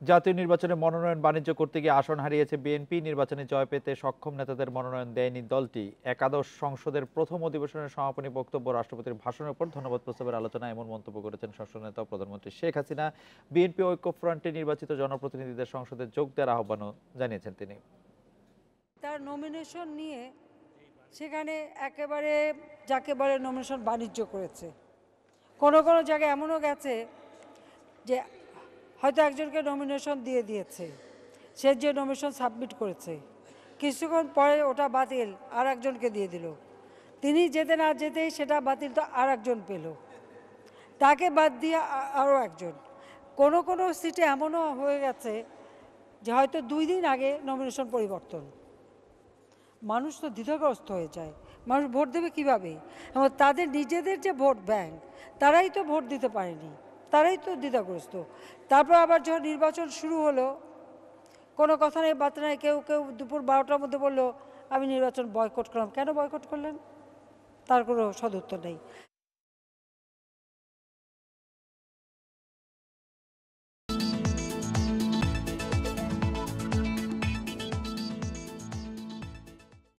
জাতীয় নির্বাচনে মনোনয়ন বাণিজ্য করতে গিয়ে আসন হারিয়েছে বিএনপি। নির্বাচনে জয় পেতে সক্ষম নেতাদের মনোনয়ন দেয়নি দলটি। একাদশ সংসদের প্রথম অধিবেশনের সমাপনী বক্তব্য রাষ্ট্রপতির ভাষণের উপর ধন্যবাদ প্রস্তাবের আলোচনায় এমন মন্তব্য করেছেন সংসদ নেতা প্রধানমন্ত্রী শেখ হাসিনা। বিএনপি ঐক্যফ্রন্টে নির্বাচিত জনপ্রতিনিধিদের সংসদে যোগ দেওয়ার আহ্বানও জানিয়েছেন তিনি। তার নমিনেশন নিয়ে সেখানে একেবারে যাকে বলে নমিনেশন বাণিজ্য করেছে। কোনো কোনো জায়গায় এমনও গেছে যে হয়তো একজনকে নমিনেশন দিয়ে দিয়েছে। সে যে নমিনেশন সাবমিট করেছে। কিছুক্ষণ পরে ওটা বাতিল আর একজনকে দিয়ে দিল। তিনি যেতে না যেতেই সেটা বাতিল তো আর একজন পেল। তাকে বাদ দিয়ে আরও একজন। কোনো কোনো সিটে এমনও হয়ে গেছে যে হয়তো দুই দিন আগে নমিনেশন পরিবর্তন। মানুষ তো দ্বিধাগ্রস্ত হয়ে যায়। মানুষ ভোট দেবে কীভাবে? এবং তাদের নিজেদের যে ভোট ব্যাংক তারাই তো ভোট দিতে পারেনি। তারাই তো দ্বিধাগ্রস্ত। তারপর আবার যখন নির্বাচন শুরু হলো, কোনো কথা নেই, বার্তা নাই, কেউ কেউ দুপুর বারোটার মধ্যে বলল, আমি নির্বাচন বয়কট করলাম। কেন বয়কট করলেন? তার কোনো সদুত্তর নেই।